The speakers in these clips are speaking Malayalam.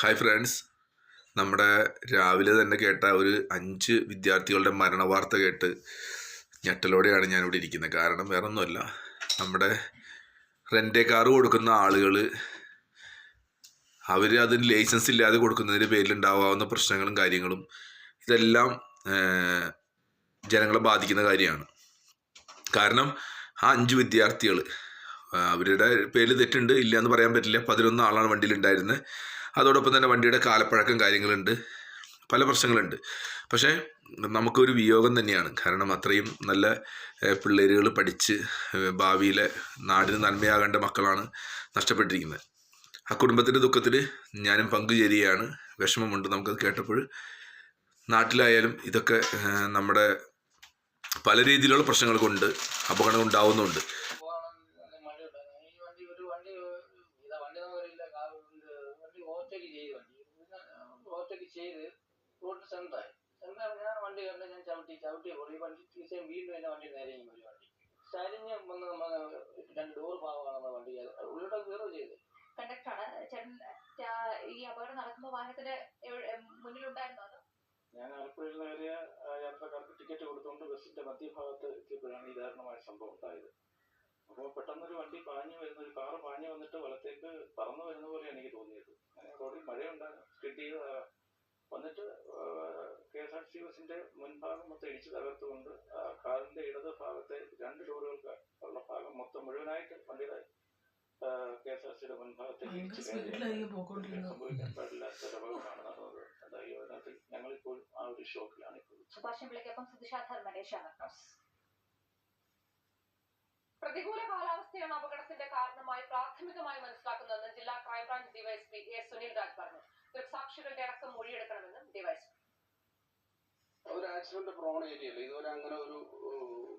ഹായ് ഫ്രണ്ട്സ് നമ്മുടെ രാവിലെ തന്നെ കേട്ട ഒരു അഞ്ച് വിദ്യാർത്ഥികളുടെ മരണ വാർത്ത കേട്ട് ഞെട്ടലോടെയാണ് ഞാനിവിടെ ഇരിക്കുന്നത്. കാരണം വേറെ ഒന്നുമല്ല നമ്മുടെ റെന്റേ കാറ് കൊടുക്കുന്ന ആളുകൾ അവർ അതിന് ലൈസൻസ് ഇല്ലാതെ കൊടുക്കുന്നതിന്റെ പേരിലുണ്ടാവാവുന്ന പ്രശ്നങ്ങളും കാര്യങ്ങളും ഇതെല്ലാം ജനങ്ങളെ ബാധിക്കുന്ന കാര്യമാണ്. കാരണം ആ അഞ്ച് വിദ്യാർത്ഥികൾ അവരുടെ പേരിൽ തെറ്റുണ്ട് ഇല്ല എന്ന് പറയാൻ പറ്റില്ല. പതിനൊന്ന് ആളാണ് വണ്ടിയിൽ ഉണ്ടായിരുന്നത് അതോടൊപ്പം തന്നെ വണ്ടിയുടെ കാലപ്പഴക്കം കാര്യങ്ങളുണ്ട്. പല പ്രശ്നങ്ങളുണ്ട്. പക്ഷേ നമുക്കൊരു വിയോഗം തന്നെയാണ്. കാരണം അത്രയും നല്ല പിള്ളേരുകൾ പഠിച്ച് ഭാവിയിലെ നാടിന് നന്മയാകേണ്ട മക്കളാണ് നഷ്ടപ്പെട്ടിരിക്കുന്നത്. ആ കുടുംബത്തിന്റെ ദുഃഖത്തിൽ ഞാനും പങ്കുചേരുകയാണ്. വിഷമമുണ്ട് നമുക്കത് കേട്ടപ്പോൾ. നാട്ടിലായാലും ഇതൊക്കെ നമ്മുടെ പല രീതിയിലുള്ള പ്രശ്നങ്ങൾ കൊണ്ട് അപകടം ഉണ്ടാവുന്നുണ്ട് പോകാൻ നല്ല മഴയുണ്ടായിരുന്നു. ഈ വണ്ടി ഒരു വണ്ടി ഇതാ വണ്ടി നമ്പറില്ല കാ- ഇത് വണ്ടി ഓവർടേക്ക് ചെയ്ത് വണ്ടി പിന്നെ ഓവർടേക്ക് ചെയ്ത് റോഡിൽ സെന്ററായി. സെന്ററായി ഞാൻ വണ്ടി കണ്ട് ഞാൻ ചവിട്ടി ചവിട്ടി പോയി ഈ വണ്ടി തീർച്ചയായും വീണ്ടും എന്റെ വണ്ടി നേരെ ഇങ്ങ് ഒരു വണ്ടി. ചരിഞ്ഞ് വന്ന് നമ്മൾ രണ്ട് ഡോർ ഭാഗമാണ് നമ്മുടെ വണ്ടി ഉള്ളിലോട്ട് കയറുക ചെയ്ത് കണ്ടക്ടറാണ് ചേട്ടൻ ഈ അപകടം നടക്കുമ്പോൾ വാഹനത്തിന്റെ മുന്നിലുണ്ടായിരുന്നോ അതോ? ഞാൻ ആലപ്പുഴയിൽ നേരിയ യാത്രക്കാർക്ക് ടിക്കറ്റ് കൊടുത്തുകൊണ്ട് ബസ്സിന്റെ മധ്യഭാഗത്ത് എത്തിയപ്പോഴാണ് ഈ ദാരുണമായ സംഭവം ഉണ്ടായത്. അപ്പോൾ പെട്ടെന്നൊരു വണ്ടി പാഞ്ഞു വരുന്ന ഒരു കാറ് പാഞ്ഞു വന്നിട്ട് വലത്തേക്ക് പറന്നു വരുന്ന പോലെയാണ് എനിക്ക് തോന്നിയത് അങ്ങനെ റോഡിൽ കിട്ടിയത് സ്കിഡ് ചെയ്ത് ആ, വന്നിട്ട് K S R T C ബസിന്റെ മുൻഭാഗം മൊത്തം ഇടിച്ചു തകർത്തുകൊണ്ട് ആ കാറിന്റെ ഇടത് ഭാഗത്തെ രണ്ട് ഡോറുകൾക്ക് ഉള്ള ഭാഗം മൊത്തം മുഴുവനായിട്ട് വണ്ടിയുടെ കെ എസ് ആർ സിയുടെ മുൻഭാഗത്തെ. സംഭവിക്കാൻ പാടില്ലാത്ത അപകടമാണ് നടന്നത് എന്തായാലും അതിനകത്ത് ഞങ്ങളിപ്പോൾ ആ ഒരു ഷോക്കിലാണ് ഇപ്പോൾ സുഭാഷ് പിള്ളയ്ക്കൊപ്പം സുധിഷാധർ മനേഷാണ് ന്യൂസ്. പ്രതികൂല കാലാവസ്ഥയാണ് അപകടത്തിന്റെ കാരണമായി പ്രാഥമികമായി മനസ്സിലാക്കുന്നതെന്ന് ജില്ലാ crime branch DYSP A Sunil Raj പറഞ്ഞു. ദൃക്സാക്ഷികളുടെ അടക്കം മൊഴിയെടുക്കണമെന്നും ഡിവൈഎസ്പി. ഒരു ആക്സിഡന്റ് പ്രോൺ ഏരിയ ഇതുവരെ അങ്ങനെ ഒരു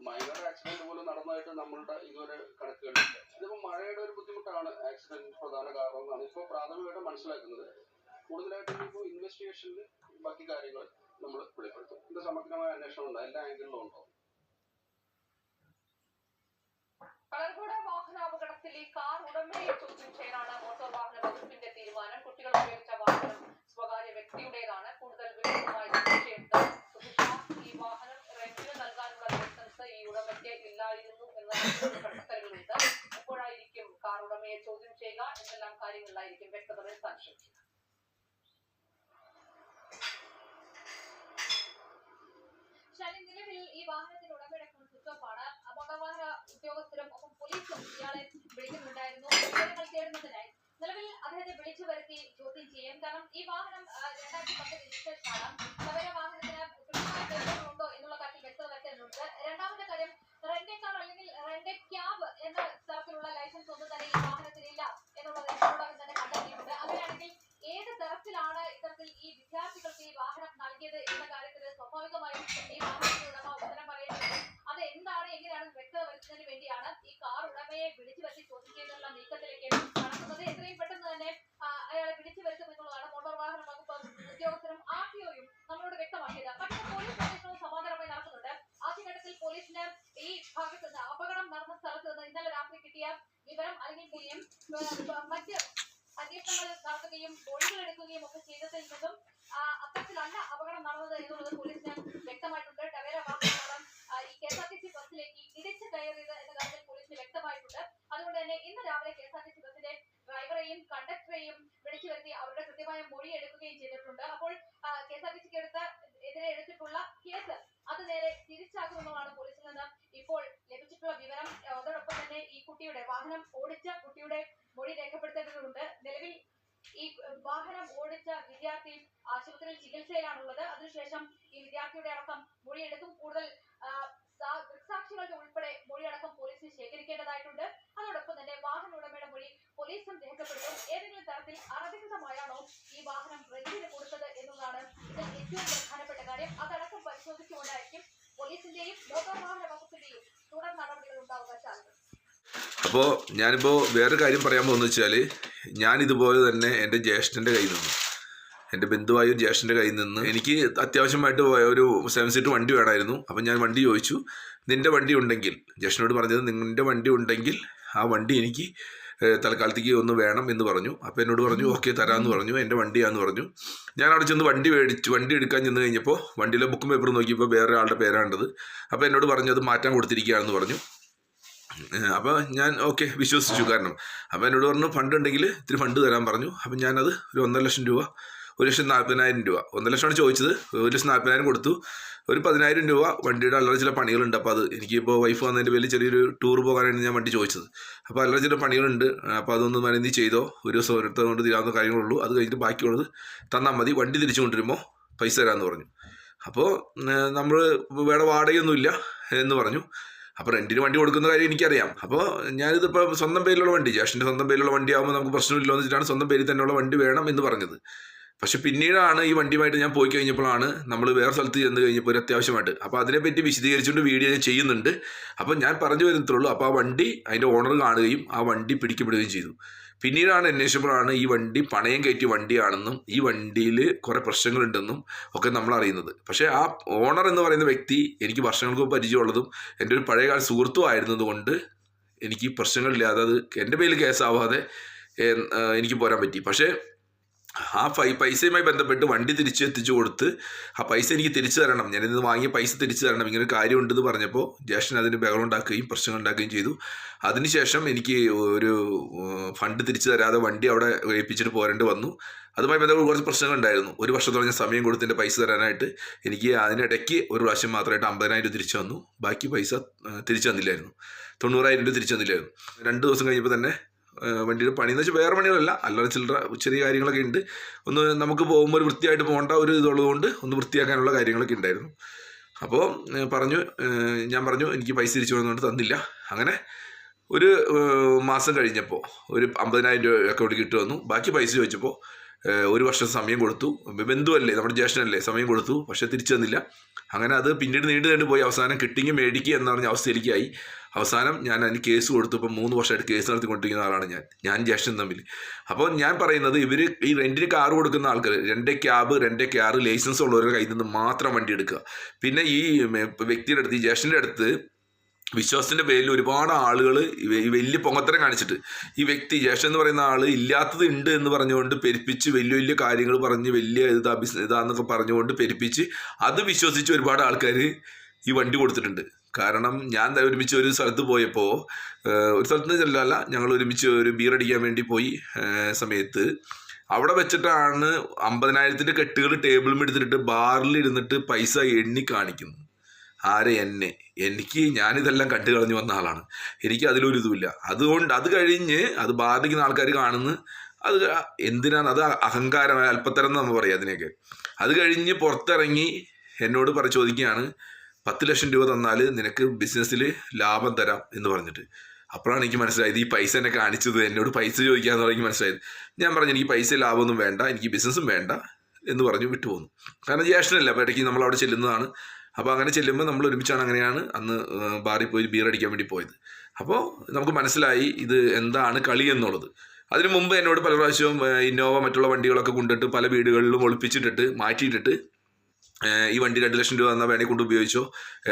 മൈനർ ആക്സിഡന്റ് പോലും നടന്നതായിട്ട് നമ്മളുടെ ഇതുവരെ കണക്കുകളില്ല ഇതിപ്പോ മഴയുടെ ഒരു ബുദ്ധിമുട്ടാണ് ആക്സിഡന്റ് പ്രധാന കാരണം എന്നാണ് ഇപ്പോൾ പ്രാഥമികമായിട്ട് മനസ്സിലാക്കുന്നത്. കൂടുതലായിട്ട് ഇപ്പോൾ ഇൻവെസ്റ്റിഗേഷനിൽ ബാക്കി കാര്യങ്ങൾ നമ്മൾ വെളിപ്പെടുത്തും. ഇത് സമഗ്രമായ അന്വേഷണം ഉണ്ട്? എല്ലാ ആംഗിളിലും ഉണ്ടോ? കളർകോട് വാഹനാപകടത്തിൽ ഈ കാർ ഉടമയെ ചോദ്യം ചെയ്യാനാണ് മോട്ടോർ വാഹന വകുപ്പിന്റെ തീരുമാനം. കുട്ടികൾ ഉപയോഗിച്ച വാഹനം സ്വകാര്യ വ്യക്തിയുടേതാണ് കൂടുതൽ വിവരങ്ങളുമായി സുധിഷയെടുത്ത് സുധിഷ ഈ വാഹനം റെന്റിന് നൽകാനുള്ള ലൈസൻസ് ഈ ഉടമയ്ക്ക് ഇല്ലായിരുന്നു എന്ന കണ്ടെത്തലുകളുണ്ട് എപ്പോഴായിരിക്കും കാർ ഉടമയെ ചോദ്യം ചെയ്യുക എന്തെല്ലാം കാര്യങ്ങളിലായിരിക്കും വ്യക്തത വരുത്താൻ ശ്രമിക്കുക ശാലിൻ നിലവിൽ ഈ വാഹനത്തിന്റെ ഉടമയുടെ ഫോൺ സ്വിച്ച് ഓഫ് ആണ് ആ മോട്ടോർ വാഹന ഉദ്യോഗസ്ഥരും ഒപ്പം പോലീസും ഇയാളെ വിളിക്കുന്നുണ്ടായിരുന്നു വിവരങ്ങൾ നിലവിൽ അദ്ദേഹത്തെ വിളിച്ചു വരുത്തി ചോദ്യം ചെയ്യും. കാരണം ഈ വാഹനം രണ്ടായിരത്തി പത്ത് രജിസ്ട്രേഷൻ ആണ്. വരുത്തുന്നതിന് വേണ്ടിയാണ് ഈ കാർ ഉടമയെ വിളിച്ചു വരുത്തി ചോദ്യം ചെയ്യുന്നുള്ള നീക്കത്തിലേക്ക് നടക്കുന്നത് എത്രയും പെട്ടെന്ന് തന്നെ അയാളെ വിളിച്ചു വരുത്തും എന്നുള്ളതാണ് മോട്ടോർ വാഹന വകുപ്പ് ഉദ്യോഗസ്ഥരും ആർ ടി നമ്മളോട് വ്യക്തമാക്കിയത്. പക്ഷേ പോലീസ് അന്വേഷണവും സമാന്തരമായി നടക്കുന്നുണ്ട്. ആദ്യഘട്ടത്തിൽ പോലീസിന് ഈ ഭാഗത്ത് നിന്ന് അപകടം നടന്ന സ്ഥലത്ത് നിന്ന് ഇന്നലെ രാത്രി കിട്ടിയ വിവരം അല്ലെങ്കിൽ മറ്റ് അന്വേഷണങ്ങൾ നടത്തുകയും ബോഡികൾ എടുക്കുകയും ഒക്കെ ചെയ്തതിൽ നിന്നും അത്തരത്തിലല്ല അപകടം നടന്നത് എന്നുള്ളത് പോലീസിന് വ്യക്തമായിട്ടുണ്ട്. കണ്ടക്ടറെയും പ്രധാനപ്പെട്ട കാര്യം. അതടക്കം പരിശോധിച്ചുകൊണ്ടായിരിക്കും പോലീസിന്റെയും ലോകവാഹന വാഹന വകുപ്പിന്റെയും തുടർ നടപടികൾ ഉണ്ടാവുക അപ്പോൾ ഞാനിപ്പോൾ വേറെ കാര്യം പറയാൻ പോകുന്നത് വെച്ചാൽ ഞാൻ ഇതുപോലെ തന്നെ എന്റെ ജ്യേഷ്ഠന്റെ കയ്യിൽ നിന്ന് എന്റെ ബന്ധുവായ ഒരു ജ്യേഷ്ഠന്റെ കയ്യിൽ നിന്ന് എനിക്ക് അത്യാവശ്യമായിട്ട് ഒരു സെവൻ സീറ്റ് വണ്ടി വേണമായിരുന്നു. അപ്പം ഞാൻ വണ്ടി ചോദിച്ചു നിന്റെ വണ്ടി ഉണ്ടെങ്കിൽ ജ്യേഷ്ഠനോട് പറഞ്ഞത് നിന്റെ വണ്ടി ഉണ്ടെങ്കിൽ ആ വണ്ടി എനിക്ക് തൽക്കാലത്തേക്ക് ഒന്ന് വേണം എന്ന് പറഞ്ഞു. അപ്പോൾ എന്നോട് പറഞ്ഞു ഓക്കെ തരാമെന്ന് പറഞ്ഞു. എന്റെ വണ്ടിയാന്ന് പറഞ്ഞു. ഞാൻ അവിടെ ചെന്ന് വണ്ടി മേടിച്ചു. വണ്ടി എടുക്കാൻ ചെന്ന് കഴിഞ്ഞപ്പോൾ വണ്ടിയിലെ ബുക്കും പേപ്പറും നോക്കിയപ്പോൾ വേറെ ആളുടെ പേരാണ്ടത് അപ്പോൾ എന്നോട് പറഞ്ഞു അത് മാറ്റാൻ കൊടുത്തിരിക്കുകയാണെന്ന് പറഞ്ഞു. അപ്പോൾ ഞാൻ ഓക്കെ വിശ്വസിച്ചു കാരണം. അപ്പോൾ എന്നോട് പറഞ്ഞു ഫണ്ട് ഉണ്ടെങ്കിൽ ഇത്തിരി ഫണ്ട് തരാൻ പറഞ്ഞു. അപ്പം ഞാനത് ഒരു ഒന്നര ലക്ഷം രൂപ ഒരു ലക്ഷം നാൽപ്പതിനായിരം രൂപ ഒന്നര ലക്ഷമാണ് ചോദിച്ചത്. ഒരു ലക്ഷം നാൽപ്പതിനായിരം കൊടുത്തു. ഒരു പതിനായിരം രൂപ വണ്ടിയുടെ അല്ലറ ചില പണികളുണ്ട്. അപ്പോൾ അത് എനിക്കിപ്പോൾ വൈഫ് വന്നതിന്റെ പേരിൽ ചെറിയൊരു ടൂർ പോകാനാണ് ഞാൻ വണ്ടി ചോദിച്ചത്. അപ്പോൾ അല്ലറ ചില പണികളുണ്ട്. അപ്പോൾ അതൊന്ന് മരുന്നി ചെയ്തോ? ഒരു ദിവസം ഒരിടത്ത് കൊണ്ട് തീരാവുന്ന കാര്യങ്ങളുള്ളൂ. അത് കഴിഞ്ഞിട്ട് ബാക്കിയുള്ളത് തന്നാൽ മതി. വണ്ടി തിരിച്ചു കൊണ്ടുവരുമ്പോൾ പൈസ തരാമെന്ന് പറഞ്ഞു. അപ്പോൾ നമ്മൾ വേറെ വാടകയൊന്നുമില്ല എന്ന് പറഞ്ഞു. അപ്പോൾ റെന്റിന് വണ്ടി കൊടുക്കുന്ന കാര്യം എനിക്കറിയാം. അപ്പോൾ ഞാനിതിപ്പോൾ സ്വന്തം പേരിലുള്ള വണ്ടി ജേഷന്റെ സ്വന്തം പേരിലുള്ള വണ്ടി ആകുമ്പോൾ നമുക്ക് പ്രശ്നമില്ല എന്ന് വെച്ചിട്ടാണ് സ്വന്തം പേരിൽ തന്നെയുള്ള വണ്ടി വേണം എന്ന് പറഞ്ഞത്. പക്ഷെ പിന്നീടാണ് ഈ വണ്ടിയുമായിട്ട് ഞാൻ പോയി കഴിഞ്ഞപ്പോഴാണ് നമ്മൾ വേറെ സ്ഥലത്ത് ചെന്ന് കഴിഞ്ഞപ്പോൾ ഒരു അത്യാവശ്യമായിട്ട്. അപ്പോൾ അതിനെപ്പറ്റി വിശദീകരിച്ചുകൊണ്ട് വീഡിയോ ഞാൻ ചെയ്യുന്നുണ്ട്. അപ്പോൾ ഞാൻ പറഞ്ഞു വരുന്നത്രേ അപ്പോൾ ആ വണ്ടി അതിന്റെ ഓണർ കാണുകയും ആ വണ്ടി പിടിക്കപ്പെടുകയും ചെയ്തു. പിന്നീടാണ് അന്വേഷിച്ചപ്പോഴാണ് ഈ വണ്ടി പണയം കയറ്റിയ വണ്ടിയാണെന്നും ഈ വണ്ടിയിൽ കുറേ പ്രശ്നങ്ങളുണ്ടെന്നും ഒക്കെ നമ്മൾ അറിയുന്നത്. പക്ഷേ ആ ഓണർ എന്ന് പറയുന്ന വ്യക്തി എനിക്ക് വർഷങ്ങൾക്ക് പരിചയമുള്ളതും എന്റെ ഒരു പഴയകാല സുഹൃത്തും ആയിരുന്നതുകൊണ്ട് എനിക്ക് പ്രശ്നങ്ങളില്ലാതെ അത് എന്റെ പേരിൽ കേസാവാതെ എനിക്ക് പോരാൻ പറ്റി. പക്ഷേ ആ പൈസയുമായി ബന്ധപ്പെട്ട് വണ്ടി തിരിച്ചു എത്തിച്ചു കൊടുത്ത് ആ പൈസ എനിക്ക് തിരിച്ചു തരണം. ഞാനിത് വാങ്ങിയ പൈസ തിരിച്ചു തരണം. ഇങ്ങനെ ഒരു കാര്യമുണ്ടെന്ന് പറഞ്ഞപ്പോൾ ജ്യേഷ്ഠൻ അതിന് ബഹളം ഉണ്ടാക്കുകയും പ്രശ്നങ്ങൾ ഉണ്ടാക്കുകയും ചെയ്തു. അതിനുശേഷം എനിക്ക് ഒരു ഫണ്ട് തിരിച്ചു തരാതെ വണ്ടി അവിടെ ഏൽപ്പിച്ചിട്ട് പോരേണ്ടി വന്നു. അതുമായി ബന്ധപ്പെട്ട് കുറച്ച് പ്രശ്നങ്ങൾ ഉണ്ടായിരുന്നു ഒരു വർഷത്തോളം ഞാൻ സമയം കൊടുത്തതിന്റെ പൈസ തരാനായിട്ട് എനിക്ക് അതിനിടയ്ക്ക് ഒരു പ്രാവശ്യം മാത്രമായിട്ട് അമ്പതിനായിരം രൂപ തിരിച്ചു വന്നു ബാക്കി പൈസ തിരിച്ചു തന്നില്ലായിരുന്നു. തൊണ്ണൂറായിരം രൂപ തിരിച്ചു തന്നില്ലായിരുന്നു. രണ്ട് ദിവസം കഴിഞ്ഞപ്പോൾ തന്നെ വണ്ടിയുടെ പണി. എന്ന് വെച്ചാൽ വേറെ പണികളല്ല. അല്ലാതെ ചില്ലറ ചെറിയ കാര്യങ്ങളൊക്കെ ഉണ്ട് ഒന്ന് നമുക്ക് പോകുമ്പോൾ ഒരു വൃത്തിയായിട്ട് പോകേണ്ട ഒരു ഇതുള്ളത് കൊണ്ട് ഒന്ന് വൃത്തിയാക്കാനുള്ള കാര്യങ്ങളൊക്കെ ഉണ്ടായിരുന്നു അപ്പോൾ പറഞ്ഞു ഞാൻ പറഞ്ഞു എനിക്ക് പൈസ തിരിച്ചു വന്നുകൊണ്ട് തന്നില്ല. അങ്ങനെ ഒരു മാസം കഴിഞ്ഞപ്പോൾ ഒരു അമ്പതിനായിരം രൂപ അക്കൗണ്ടിൽ കിട്ടി വന്നു ബാക്കി പൈസ ചോദിച്ചപ്പോൾ ഒരു വർഷം സമയം കൊടുത്തു. ബന്ധുവല്ലേ നമ്മുടെ ജ്യേഷ്ഠനല്ലേ സമയം കൊടുത്തു. പക്ഷെ തിരിച്ചു തന്നില്ല. അങ്ങനെ അത് പിന്നീട് നീണ്ടു നീണ്ടു പോയി. അവസാനം കിട്ടിങ്ങി മേടിക്കുക എന്ന് പറഞ്ഞ അവസ്ഥയിലേക്കായി. അവസാനം ഞാൻ അതിന് കേസ് കൊടുത്തു. ഇപ്പം മൂന്ന് വർഷമായിട്ട് കേസ് നടത്തിക്കൊണ്ടിരിക്കുന്ന ആളാണ് ഞാൻ. ഞാൻ ജ്യേഷ്ഠൻ തമ്മിൽ. അപ്പോൾ ഞാൻ പറയുന്നത് ഇവർ ഈ റെന്റിന് കാർ കൊടുക്കുന്ന ആൾക്കാർ രണ്ടേ ക്യാബ് രണ്ടേ കാറ് ലൈസൻസ് ഉള്ളവരുടെ കയ്യിൽ നിന്ന് മാത്രം വണ്ടി എടുക്കുക. പിന്നെ ഈ വ്യക്തിയുടെ അടുത്ത് ഈ ജ്യേഷ്ഠന്റെ അടുത്ത് വിശ്വാസത്തിന്റെ പേരിൽ ഒരുപാട് ആളുകൾ വലിയ പൊങ്ങത്തരം കാണിച്ചിട്ട് ഈ വ്യക്തി ജേഷൻ എന്ന് പറയുന്ന ആൾ ഇല്ലാത്തത് ഉണ്ട് എന്ന് പറഞ്ഞുകൊണ്ട് പെരുപ്പിച്ച് വലിയ വലിയ കാര്യങ്ങൾ പറഞ്ഞ് വലിയ ഇതാ ബിസ് ഇതാന്നൊക്കെ പറഞ്ഞുകൊണ്ട് പെരുപ്പിച്ച് അത് വിശ്വസിച്ച് ഒരുപാട് ആൾക്കാർ ഈ വണ്ടി കൊടുത്തിട്ടുണ്ട്. കാരണം ഞാൻ ഒരുമിച്ച് ഒരു സ്ഥലത്ത് പോയപ്പോൾ ഒരു സ്ഥലത്ത് ചെല്ലല്ല ഞങ്ങൾ ഒരുമിച്ച് ഒരു ബീർ അടിക്കാൻ വേണ്ടി പോയി സമയത്ത്. അവിടെ വെച്ചിട്ടാണ് അമ്പതിനായിരത്തിന്റെ കെട്ടുകൾ ടേബിളിൽ എടുത്തിട്ട് ബാറിൽ ഇരുന്നിട്ട് പൈസ എണ്ണി കാണിക്കുന്നു. ആരെ എന്നെ? എനിക്ക് ഞാനിതെല്ലാം കണ്ടു കളഞ്ഞു വന്ന ആളാണ്. എനിക്ക് അതിലൊരു ഇതുമില്ല അതുകൊണ്ട് അത് കഴിഞ്ഞ് അത് ബാധിക്കുന്ന ആൾക്കാർ കാണുന്നു. അത് എന്തിനാണ്? അത് അഹങ്കാരം അല്പത്തരം എന്ന് നമ്മൾ പറയാം അതിനെയൊക്കെ. അത് കഴിഞ്ഞ് പുറത്തിറങ്ങി എന്നോട് പറ ചോദിക്കുകയാണ് പത്ത് ലക്ഷം രൂപ തന്നാൽ നിനക്ക് ബിസിനസ്സിൽ ലാഭം തരാം എന്ന് പറഞ്ഞിട്ട്. അപ്പോഴാണ് എനിക്ക് മനസ്സിലായത് ഈ പൈസ എന്നെ കാണിച്ചത്. എന്നോട് പൈസ ചോദിക്കാന്ന് പറഞ്ഞ് മനസ്സിലായത്. ഞാൻ പറഞ്ഞു എനിക്ക് പൈസ ലാഭമൊന്നും വേണ്ട. എനിക്ക് ബിസിനസ്സും വേണ്ട. എന്ന് പറഞ്ഞു വിട്ടുപോന്നു. കാരണം ജ്യേഷ്ഠനല്ല? അപ്പോൾ ഇടയ്ക്ക് നമ്മൾ അവിടെ ചെല്ലുന്നതാണ്. അപ്പോൾ അങ്ങനെ ചെല്ലുമ്പോൾ നമ്മൾ ഒരുമിച്ചാണ് അങ്ങനെയാണ് അന്ന് ബാറിൽ പോയി ബീർ അടിക്കാൻ വേണ്ടി പോയത്. അപ്പോൾ നമുക്ക് മനസ്സിലായി ഇത് എന്താണ് കളി എന്നുള്ളത്. അതിനു മുമ്പ് എന്നോട് പല പ്രാവശ്യവും ഇന്നോവ മറ്റുള്ള വണ്ടികളൊക്കെ കൊണ്ടിട്ട് പല വീടുകളിലും ഒളിപ്പിച്ചിട്ടിട്ട് മാറ്റിയിട്ടിട്ട് ഈ വണ്ടി രണ്ട് ലക്ഷം രൂപ എന്നാൽ വേണമെങ്കിൽ കൊണ്ട് ഉപയോഗിച്ചോ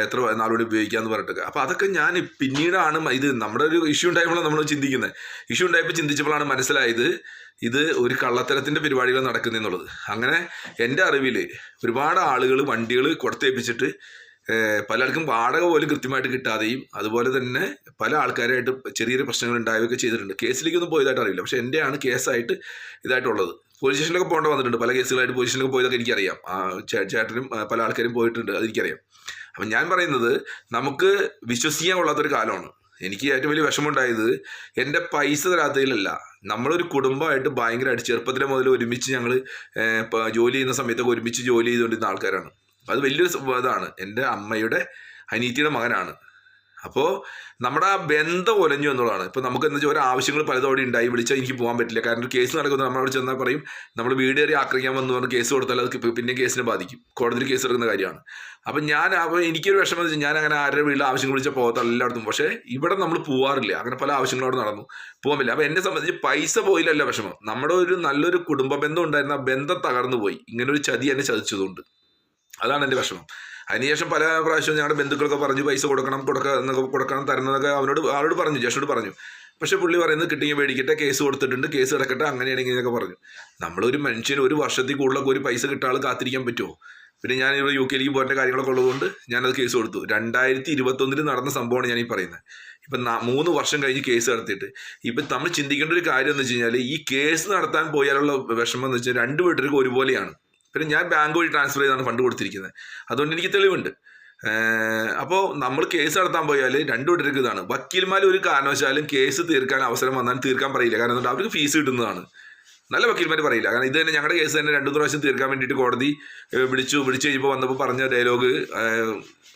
എത്ര നാളോടെ ഉപയോഗിക്കാമെന്ന് പറഞ്ഞിട്ട്. അപ്പോൾ അതൊക്കെ ഞാൻ പിന്നീടാണ് ഇത് നമ്മുടെ ഒരു ഇഷ്യൂ ഉണ്ടായപ്പോൾ നമ്മൾ ചിന്തിക്കുന്നത്. ഇഷ്യൂ ഉണ്ടായപ്പോൾ ചിന്തിച്ചപ്പോഴാണ് മനസ്സിലായത് ഇത് ഒരു കള്ളത്തരത്തിന്റെ പരിപാടികൾ നടക്കുന്നെന്നുള്ളത് അങ്ങനെ എന്റെ അറിവിൽ ഒരുപാട് ആളുകൾ വണ്ടികൾ കൊടുത്തേപ്പിച്ചിട്ട് പലർക്കും വാടക പോലും കൃത്യമായിട്ട് കിട്ടാതെയും അതുപോലെ തന്നെ പല ആൾക്കാരായിട്ട് ചെറിയ പ്രശ്നങ്ങൾ ഉണ്ടാവുകയൊക്കെ ചെയ്തിട്ടുണ്ട്. കേസിലേക്കൊന്നും പോയതായിട്ട് അറിയില്ല. പക്ഷേ എന്റെയാണ് കേസായിട്ട് ഇതായിട്ടുള്ളത്. പോലീസ് സ്റ്റേഷനിലൊക്കെ പോകേണ്ട വന്നിട്ടുണ്ട്. പല കേസുകളായിട്ട് പോലീസ് സ്റ്റേഷനിലൊക്കെ പോയതൊക്കെ എനിക്കറിയാം. ചേട്ടനും പല ആൾക്കാരും പോയിട്ടുണ്ട്. അതെനിക്കറിയാം അപ്പം ഞാൻ പറയുന്നത് നമുക്ക് വിശ്വസിക്കാൻ കൊള്ളാത്തൊരു കാലമാണ്. എനിക്ക് ഏറ്റവും വലിയ വിഷമമുണ്ടായത് എന്റെ പൈസ തരാത്തതിലല്ല. നമ്മളൊരു കുടുംബമായിട്ട് ഭയങ്കര അടി ചെറുപ്പത്തിലെ മുതൽ ഒരുമിച്ച് ഞങ്ങൾ ജോലി ചെയ്യുന്ന സമയത്തൊക്കെ ഒരുമിച്ച് ജോലി ചെയ്തുകൊണ്ടിരുന്ന ആൾക്കാരാണ്. അത് വലിയൊരു ഇതാണ്. എന്റെ അമ്മയുടെ അനീറ്റിയുടെ മകനാണ്. അപ്പോൾ നമ്മുടെ ആ ബന്ധം ഒലഞ്ഞു എന്നുള്ളതാണ്. ഇപ്പോൾ നമുക്ക് എന്താ വെച്ചാൽ ഓരോ ആവശ്യങ്ങൾ പലതോടെ ഉണ്ടായി. വിളിച്ചാൽ എനിക്ക് പോകാൻ പറ്റില്ല. കാരണം ഒരു കേസ് നടക്കുന്നത് നമ്മളവിടെ ചെന്നാൽ പറയും നമ്മൾ വീട് കയറി ആക്രമിക്കാൻ വന്നു പറഞ്ഞ് കേസ് കൊടുത്താൽ അത് പിന്നെ കേസിനെ ബാധിക്കും. കോടതിയിൽ കേസ് എടുക്കുന്ന കാര്യമാണ്. അപ്പം ഞാൻ അപ്പോൾ എനിക്കൊരു വിഷമം വെച്ചാൽ ഞാൻ അങ്ങനെ ആരുടെ വീട്ടിൽ ആവശ്യങ്ങൾ വിളിച്ചാൽ പോകാത്ത എല്ലായിടത്തും. പക്ഷേ ഇവിടെ നമ്മൾ പോവാറില്ല. അങ്ങനെ പല ആവശ്യങ്ങളോട് നടന്നു. പോകാൻ പറ്റില്ല. അപ്പോൾ എന്നെ സംബന്ധിച്ച് പൈസ പോയില്ലല്ല വിഷമം. നമ്മുടെ ഒരു നല്ലൊരു കുടുംബ ബന്ധം ഉണ്ടായിരുന്ന ആ ബന്ധം തകർന്നു പോയി. ഇങ്ങനെ ഒരു ചതി എന്നെ ചതിച്ചതുകൊണ്ട്. അതാണ് എന്റെ വിഷമം. അതിനുശേഷം പല പ്രാവശ്യവും ഞങ്ങളുടെ ബന്ധുക്കളൊക്കെ പറഞ്ഞു പൈസ കൊടുക്കണം കൊടുക്ക എന്നൊക്കെ കൊടുക്കണം തരണം എന്നൊക്കെ അവനോട് ആളോട് പറഞ്ഞു ജേഷോട് പറഞ്ഞു. പക്ഷേ പുള്ളി പറയുന്നത് കിട്ടിയെങ്കിൽ മേടിക്കട്ടെ കേസ് കൊടുത്തിട്ടുണ്ട് കേസ് കിടക്കട്ടെ അങ്ങനെയാണെങ്കിൽ എന്നൊക്കെ പറഞ്ഞു. നമ്മളൊരു മനുഷ്യന് ഒരു വർഷത്തിൽ കൂടുതലൊക്കെ ഒരു പൈസ കിട്ടാൾ കാത്തിരിക്കാൻ പറ്റുമോ? പിന്നെ ഞാൻ ഇവിടെ യു കെയിലേക്ക് പോകേണ്ട കാര്യങ്ങളൊക്കെ ഉള്ളതുകൊണ്ട് ഞാനത് കേസ് കൊടുത്തു. രണ്ടായിരത്തി ഇരുപത്തൊന്നിൽ നടന്ന സംഭവമാണ് ഞാൻ ഈ പറയുന്നത്. ഇപ്പം മൂന്ന് വർഷം കഴിഞ്ഞ് കേസ് നടത്തിയിട്ട്. ഇപ്പം നമ്മൾ ചിന്തിക്കേണ്ട ഒരു കാര്യം എന്ന് വെച്ച് കഴിഞ്ഞാൽ ഈ കേസ് നടത്താൻ പോയാലുള്ള വിഷമം എന്ന് വെച്ചാൽ രണ്ട് വീട്ടുകാർക്കും ഒരുപോലെയാണ്. പിന്നെ ഞാൻ ബാങ്ക് വഴി ട്രാൻസ്ഫർ ചെയ്താണ് ഫണ്ട് കൊടുത്തിരിക്കുന്നത്. അതുകൊണ്ട് എനിക്ക് തെളിവുണ്ട്. അപ്പോൾ നമ്മൾ കേസ് നടത്താൻ പോയാൽ രണ്ടു വീട്ടുകാർക്ക് ഇതാണ്. വക്കീൽമാർ ഒരു കാരണവശാലും കേസ് തീർക്കാൻ അവസരം വന്നാൽ തീർക്കാൻ പറയില്ല. കാരണം എന്താ? അവർക്ക് ഫീസ് കിട്ടുന്നതാണ്. നല്ല വക്കീൽമാർ പറയില്ല. കാരണം ഇത് തന്നെ ഞങ്ങളുടെ കേസ് തന്നെ രണ്ടു പ്രാവശ്യം തീർക്കാൻ വേണ്ടിയിട്ട് കോടതി വിളിച്ചു. വിളിച്ചു കഴിഞ്ഞപ്പോൾ വന്നപ്പോൾ പറഞ്ഞ ഡയലോഗ്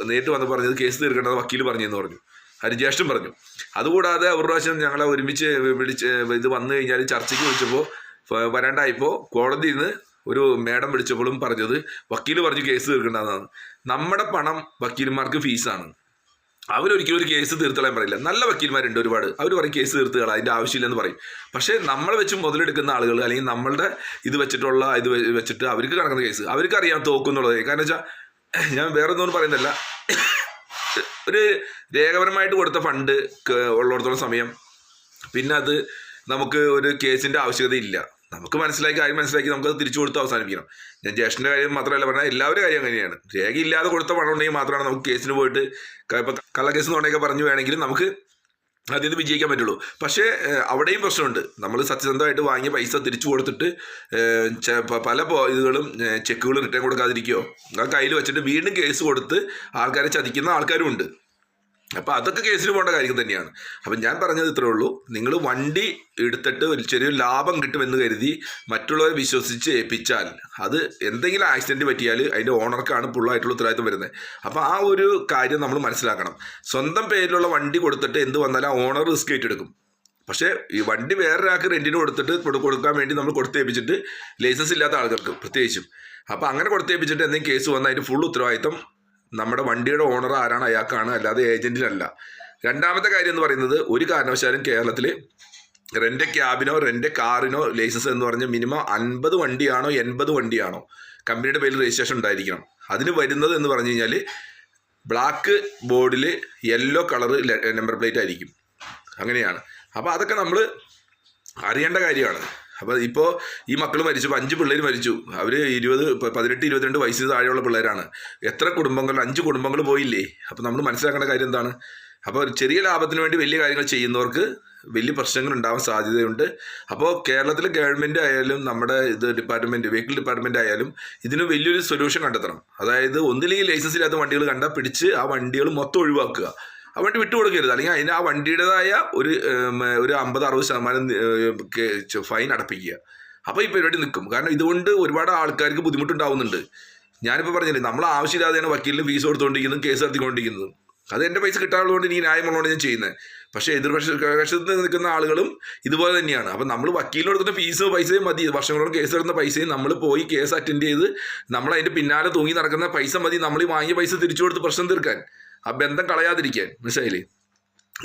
നേരിട്ട് വന്ന് പറഞ്ഞത് കേസ് തീർക്കേണ്ടത് വക്കീൽ പറഞ്ഞെന്ന് പറഞ്ഞു. ഹരിജേഷ്ടൻ പറഞ്ഞു. അതുകൂടാതെ ഒരു പ്രാവശ്യം ഞങ്ങളെ ഒരുമിച്ച് വിളിച്ച് ഇത് വന്നു കഴിഞ്ഞാൽ ചർച്ചയ്ക്ക് വിളിച്ചപ്പോൾ വരാണ്ടായപ്പോൾ കോടതിയിൽ നിന്ന് ഒരു മേഡം വിളിച്ചപ്പോഴും പറഞ്ഞത് വക്കീൽ പറഞ്ഞു കേസ് തീർക്കേണ്ടതാണ് നമ്മുടെ പണം വക്കീൽമാർക്ക് ഫീസാണ്. അവരൊരിക്കലും ഒരു കേസ് തീർത്തളയാൻ പറയില്ല. നല്ല വക്കീൽമാരുണ്ട് ഒരുപാട്. അവർ പറയും കേസ് തീർത്തുകളാ അതിന്റെ ആവശ്യമില്ലെന്ന് പറയും. പക്ഷേ നമ്മൾ വെച്ച് മുതലെടുക്കുന്ന ആളുകൾ അല്ലെങ്കിൽ നമ്മളുടെ ഇത് വെച്ചിട്ടുള്ള ഇത് വെച്ചിട്ട് അവർക്ക് കിടക്കുന്ന കേസ് അവർക്ക് അറിയാം തോക്കുന്നുള്ളത്. കാരണം വെച്ചാൽ ഞാൻ വേറെ ഒന്നും പറയുന്നില്ല. ഒരു രേഖപരമായിട്ട് കൊടുത്ത ഫണ്ട് ഉള്ളിടത്തോളം സമയം. പിന്നെ അത് നമുക്ക് ഒരു കേസിന്റെ ആവശ്യകത ഇല്ല. നമുക്ക് മനസ്സിലാക്കി കാര്യം മനസ്സിലാക്കി നമുക്ക് തിരിച്ചു കൊടുത്ത് അവസാനിപ്പിക്കണം. ഞാൻ ജ്യേഷ്ഠന്റെ കാര്യം മാത്രമല്ല പറഞ്ഞാൽ എല്ലാവരുടെ കാര്യം അങ്ങനെയാണ്. രേഖയില്ലാതെ കൊടുത്ത പണം ഉണ്ടെങ്കിൽ മാത്രമാണ് നമുക്ക് കേസിന് പോയിട്ട് ഇപ്പൊ കള്ളക്കേസ് എന്നുണ്ടെങ്കിൽ പറഞ്ഞു വേണമെങ്കിൽ നമുക്ക് അതിൽ നിന്ന് വിജയിക്കാൻ പറ്റുള്ളൂ. പക്ഷേ അവിടെയും പ്രശ്നമുണ്ട്. നമ്മൾ സത്യസന്ധമായിട്ട് വാങ്ങിയ പൈസ തിരിച്ചു കൊടുത്തിട്ട് പല ഇതുകളും ചെക്കുകൾ റിട്ടേൺ കൊടുക്കാതിരിക്കുകയോ ആ കയ്യിൽ വെച്ചിട്ട് വീണ്ടും കേസ് കൊടുത്ത് ആൾക്കാരെ ചതിക്കുന്ന ആൾക്കാരും ഉണ്ട് അപ്പോൾ അതൊക്കെ കേസിൽ പോകേണ്ട കാര്യം തന്നെയാണ്. അപ്പം ഞാൻ പറഞ്ഞത് ഇത്രേ ഉള്ളൂ. നിങ്ങൾ വണ്ടി എടുത്തിട്ട് ഒരു ചെറിയൊരു ലാഭം കിട്ടുമെന്ന് കരുതി മറ്റുള്ളവരെ വിശ്വസിച്ച് ഏൽപ്പിച്ചാൽ അത് എന്തെങ്കിലും ആക്സിഡന്റ് പറ്റിയാൽ അതിന്റെ ഓണർക്കാണ് ഫുള്ളായിട്ടുള്ള ഉത്തരവാദിത്വം വരുന്നത് അപ്പോൾ ആ ഒരു കാര്യം നമ്മൾ മനസ്സിലാക്കണം. സ്വന്തം പേരിലുള്ള വണ്ടി കൊടുത്തിട്ട് എന്ത് വന്നാലും ആ ഓണർ റിസ്ക് ഏറ്റെടുക്കും. പക്ഷേ ഈ വണ്ടി വേറൊരാൾക്ക് റെന്റിന് കൊടുത്തിട്ട് കൊടുക്കാൻ വേണ്ടി നമ്മൾ കൊടുത്തേപ്പിച്ചിട്ട് ലൈസൻസ് ഇല്ലാത്ത ആൾക്കാർക്ക് പ്രത്യേകിച്ചും. അപ്പോൾ അങ്ങനെ കൊടുത്തേപ്പിച്ചിട്ട് എന്തെങ്കിലും കേസ് വന്നാൽ അതിന്റെ ഫുൾ ഉത്തരവാദിത്തം നമ്മുടെ വണ്ടിയുടെ ഓണർ ആരാണ് അയാൾക്കാണ് അല്ലാതെ ഏജന്റിനല്ല രണ്ടാമത്തെ കാര്യം എന്ന് പറയുന്നത് ഒരു കാരണവശാലും കേരളത്തിൽ റെന്റ് ക്യാബിനോ റെന്റ് കാറിനോ ലൈസൻസ് എന്ന് പറഞ്ഞാൽ മിനിമം അൻപത് വണ്ടിയാണോ എൺപത് വണ്ടിയാണോ കമ്പനിയുടെ പേരിൽ രജിസ്ട്രേഷൻ ഉണ്ടായിരിക്കണം. അതിന് വരുന്നത് എന്ന് പറഞ്ഞു കഴിഞ്ഞാൽ ബ്ലാക്ക് ബോർഡിൽ യെല്ലോ കളർ നമ്പർ പ്ലേറ്റ് ആയിരിക്കും. അങ്ങനെയാണ്. അപ്പോൾ അതൊക്കെ നമ്മൾ അറിയേണ്ട കാര്യമാണ്. അപ്പോൾ ഇപ്പോൾ ഈ മക്കൾ മരിച്ചു അഞ്ച് പിള്ളേർ മരിച്ചു. അവർ ഇരുപത് പതിനെട്ട് ഇരുപത്തിരണ്ട് വയസ്സിന് താഴെയുള്ള പിള്ളേരാണ്. എത്ര കുടുംബങ്ങൾ അഞ്ച് കുടുംബങ്ങൾ പോയില്ലേ? അപ്പോൾ നമ്മൾ മനസ്സിലാക്കേണ്ട കാര്യം എന്താണ്? അപ്പോൾ ചെറിയ ലാഭത്തിന് വേണ്ടി വലിയ കാര്യങ്ങൾ ചെയ്യുന്നവർക്ക് വലിയ പ്രശ്നങ്ങൾ ഉണ്ടാവാൻ സാധ്യതയുണ്ട്. അപ്പോൾ കേരളത്തിലെ ഗവൺമെന്റ് ആയാലും നമ്മുടെ ഇത് ഡിപ്പാർട്ട്മെന്റ് വെഹിക്കിൾ ഡിപ്പാർട്ട്മെന്റ് ആയാലും ഇതിന് വലിയൊരു സൊല്യൂഷൻ കണ്ടെത്തണം. അതായത് ഒന്നില്ലെങ്കിൽ ലൈസൻസ് ഇല്ലാത്ത വണ്ടികൾ കണ്ടാൽ പിടിച്ച് ആ വണ്ടികൾ മൊത്തം ഒഴിവാക്കുക. ആ വണ്ടി വിട്ടുകൊടുക്കരുത്. അല്ലെങ്കിൽ അതിന് ആ വണ്ടിയുടേതായ ഒരു ഒരു അമ്പത് അറുപത് ശതമാനം ഫൈൻ അടപ്പിക്കുക. അപ്പോൾ ഈ പരിപാടി നിൽക്കും. കാരണം ഇതുകൊണ്ട് ഒരുപാട് ആൾക്കാർക്ക് ബുദ്ധിമുട്ടുണ്ടാവുന്നുണ്ട്. ഞാനിപ്പോൾ പറഞ്ഞില്ലേ നമ്മൾ ആവശ്യമില്ലാതെയാണ് വക്കീലിന് ഫീസ് കൊടുത്തുകൊണ്ടിരിക്കുന്നതും കേസ് നടത്തിക്കൊണ്ടിരിക്കുന്നതും. അത് എന്റെ പൈസ കിട്ടാനുള്ളതുകൊണ്ട് എനിക്ക് ന്യായമുള്ളതുകൊണ്ട് ഞാൻ ചെയ്യുന്നത്. പക്ഷേ എതിർപക്ഷ പക്ഷത്ത് നിൽക്കുന്ന ആളുകളും ഇതുപോലെ തന്നെയാണ്. അപ്പം നമ്മൾ വക്കീലിന് കൊടുക്കുന്ന ഫീസ് പൈസയും മതി. വർഷങ്ങളോട് കേസ് എടുക്കുന്ന പൈസയും നമ്മൾ പോയി കേസ് അറ്റൻഡ് ചെയ്ത് നമ്മൾ അതിന്റെ പിന്നാലെ തൂങ്ങി നടക്കുന്ന പൈസ മതി. നമ്മൾ വാങ്ങിയ പൈസ തിരിച്ചു കൊടുത്ത് പ്രശ്നം തീർക്കാൻ. ആ ബന്ധം കളയാതിരിക്കാൻ മനസ്സിലായില്ലേ?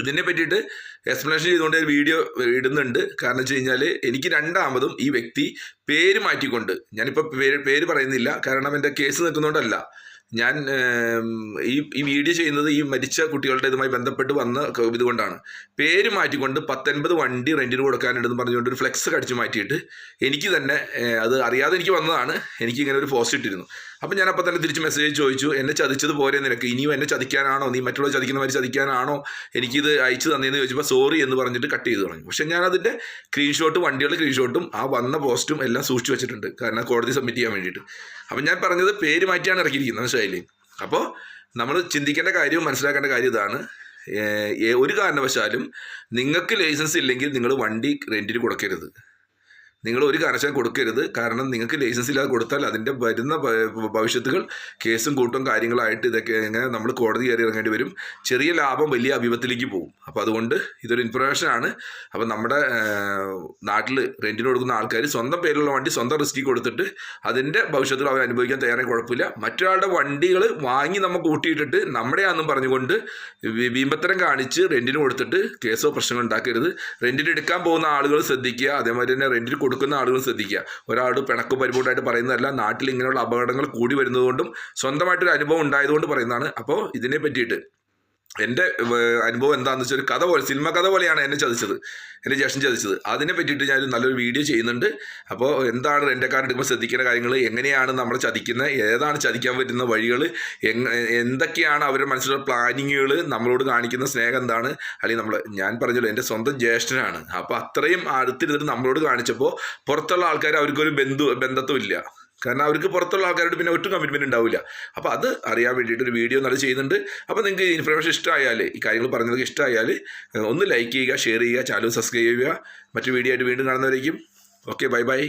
ഇതിനെ പറ്റിയിട്ട് എക്സ്പ്ലനേഷൻ ചെയ്തുകൊണ്ട് ഒരു വീഡിയോ ഇടുന്നുണ്ട്. കാരണം വെച്ച് കഴിഞ്ഞാൽ എനിക്ക് രണ്ടാമതും ഈ വ്യക്തി പേര് മാറ്റിക്കൊണ്ട് ഞാനിപ്പോൾ പേര് പേര് പറയുന്നില്ല. കാരണം എന്റെ കേസ് നിൽക്കുന്നതുകൊണ്ടല്ല ഞാൻ ഈ ഈ വീഡിയോ ചെയ്യുന്നത് ഈ മരിച്ച കുട്ടികളുടെ ഇതുമായി ബന്ധപ്പെട്ട് വന്ന ഇതുകൊണ്ടാണ്. പേര് മാറ്റിക്കൊണ്ട് പത്തൊൻപത് വണ്ടി റെന്റിന് കൊടുക്കാനുണ്ടെന്ന് പറഞ്ഞുകൊണ്ട് ഒരു ഫ്ലെക്സ് കടിച്ചു മാറ്റിയിട്ട് എനിക്ക് തന്നെ അത് അറിയാതെ എനിക്ക് വന്നതാണ്. എനിക്ക് ഇങ്ങനെ ഒരു പോസ്റ്റ് ഇട്ടിരുന്നു. അപ്പം ഞാൻ അപ്പം തന്നെ തിരിച്ച് മെസ്സേജ് ചോദിച്ചു എന്നെ ചതിച്ചത് പോരെ നിനക്ക്? ഇനിയും എന്നെ ചതിക്കാനാണോ? നീ മറ്റുള്ള ചതിക്കുന്നവർ ചതിക്കാനാണോ? എനിക്കിത് അയച്ചു തന്നതെന്ന് ചോദിച്ചപ്പോൾ സോറി എന്ന് പറഞ്ഞിട്ട് കട്ട് ചെയ്ത് തുടങ്ങി പക്ഷേ ഞാൻ അതിന്റെ സ്ക്രീൻഷോട്ട് വണ്ടികളുടെ സ്ക്രീൻഷോട്ടും ആ വന്ന പോസ്റ്റും എല്ലാം സൂക്ഷിച്ചു വെച്ചിട്ടുണ്ട്. കാരണം കോടതി സബ്മിറ്റ് ചെയ്യാൻ വേണ്ടിയിട്ട്. അപ്പം ഞാൻ പറഞ്ഞത് പേര് മാറ്റിയാണ് ഇറക്കിയിരിക്കുന്നത് മനസ്സിലായില്ലേ? അപ്പോൾ നമ്മൾ ചിന്തിക്കേണ്ട കാര്യവും മനസ്സിലാക്കേണ്ട കാര്യം ഇതാണ്. ഒരു കാരണവശാലും നിങ്ങൾക്ക് ലൈസൻസ് ഇല്ലെങ്കിൽ നിങ്ങൾ വണ്ടി റെന്റിന് കൊടുക്കരുത്. നിങ്ങൾ ഒരു കാരണവശാലും കൊടുക്കരുത്. കാരണം നിങ്ങൾക്ക് ലൈസൻസ് ഇല്ലാതെ കൊടുത്താൽ അതിന്റെ വരുന്ന ഭവിഷ്യത്തുകൾ കേസും കൂട്ടും കാര്യങ്ങളായിട്ട് ഇതൊക്കെ ഇങ്ങനെ നമ്മൾ കോടതി കയറി ഇറങ്ങേണ്ടി വരും. ചെറിയ ലാഭം വലിയ അഭിപത്തിലേക്ക് പോകും. അപ്പോൾ അതുകൊണ്ട് ഇതൊരു ഇൻഫർമേഷൻ ആണ്. അപ്പോൾ നമ്മുടെ നാട്ടിൽ റെന്റിന് കൊടുക്കുന്ന ആൾക്കാർ സ്വന്തം പേരിലുള്ള വണ്ടി സ്വന്തം റിസ്ക്കിൽ കൊടുത്തിട്ട് അതിന്റെ ഭവിഷ്യത്തുകൾ അവർ അനുഭവിക്കാൻ തയ്യാറായി കുഴപ്പമില്ല. മറ്റൊരാളുടെ വണ്ടികൾ വാങ്ങി നമ്മൾ കൂട്ടിയിട്ടിട്ട് നമ്മുടെയാണെന്നും പറഞ്ഞുകൊണ്ട് ബീമ്പത്തരം കാണിച്ച് റെന്റിന് കൊടുത്തിട്ട് കേസോ പ്രശ്നങ്ങൾ ഉണ്ടാക്കരുത്. റെന്റിന് എടുക്കാൻ പോകുന്ന ആളുകൾ ശ്രദ്ധിക്കുക. അതേമാതിരി തന്നെ റെന്റിന് കൊടുക്കുന്ന ആളുകൾ ശ്രദ്ധിക്കുക. ഒരാൾ പിണക്കും പരിപൂർണമായിട്ട് പറയുന്നതല്ല നാട്ടിൽ ഇങ്ങനെയുള്ള അപകടങ്ങൾ കൂടി വരുന്നതുകൊണ്ടും സ്വന്തമായിട്ടൊരു അനുഭവം ഉണ്ടായതുകൊണ്ട് പറയുന്നതാണ്. അപ്പോൾ ഇതിനെ പറ്റിയിട്ട് എന്റെ അനുഭവം എന്താണെന്ന് വെച്ചാൽ ഒരു കഥ പോലെ സിനിമ കഥ പോലെയാണ് എന്നെ ചതിച്ചത് എന്റെ ജ്യേഷ്ഠൻ ചതിച്ചത്. അതിനെ പറ്റിയിട്ട് ഞാൻ നല്ലൊരു വീഡിയോ ചെയ്യുന്നുണ്ട്. അപ്പോൾ എന്താണ് എന്റെ റെന്റെക്കാർ എടുക്കുമ്പോൾ ശ്രദ്ധിക്കേണ്ട കാര്യങ്ങൾ? എങ്ങനെയാണ് നമ്മൾ ചതിക്കുന്നത്? ഏതാണ് ചതിക്കാൻ പറ്റുന്ന വഴികൾ? എന്തൊക്കെയാണ് അവരുടെ മനസ്സിലുള്ള പ്ലാനിങ്ങുകൾ? നമ്മളോട് കാണിക്കുന്ന സ്നേഹം എന്താണ്? അല്ലെങ്കിൽ നമ്മൾ ഞാൻ പറഞ്ഞല്ലോ എന്റെ സ്വന്തം ജ്യേഷ്ഠനാണ്. അപ്പോൾ അത്രയും അടുത്തിരുന്നിട്ട് നമ്മളോട് കാണിച്ചപ്പോൾ പുറത്തുള്ള ആൾക്കാർ അവർക്കൊരു ബന്ധു ബന്ധത്തും ഇല്ല. കാരണം അവർക്ക് പുറത്തുള്ള ആൾക്കാരോട് പിന്നെ ഒട്ടും കമ്മിറ്റ്മെന്റ് ഉണ്ടാവില്ല. അപ്പോൾ അത് അറിയാൻ വേണ്ടിയിട്ട് ഒരു വീഡിയോ നല്ല ചെയ്യുന്നുണ്ട്. അപ്പോൾ നിങ്ങൾക്ക് ഇൻഫർമേഷൻ ഇഷ്ടമായാൽ ഈ കാര്യങ്ങൾ പറഞ്ഞതൊക്കെ ഇഷ്ടമായാൽ ഒന്ന് ലൈക്ക് ചെയ്യുക ഷെയർ ചെയ്യുക ചാനൽ സബ്സ്ക്രൈബ് ചെയ്യുക. മറ്റു വീഡിയോ ആയിട്ട് വീണ്ടും കാണുന്നവരേക്കും. Okay bye bye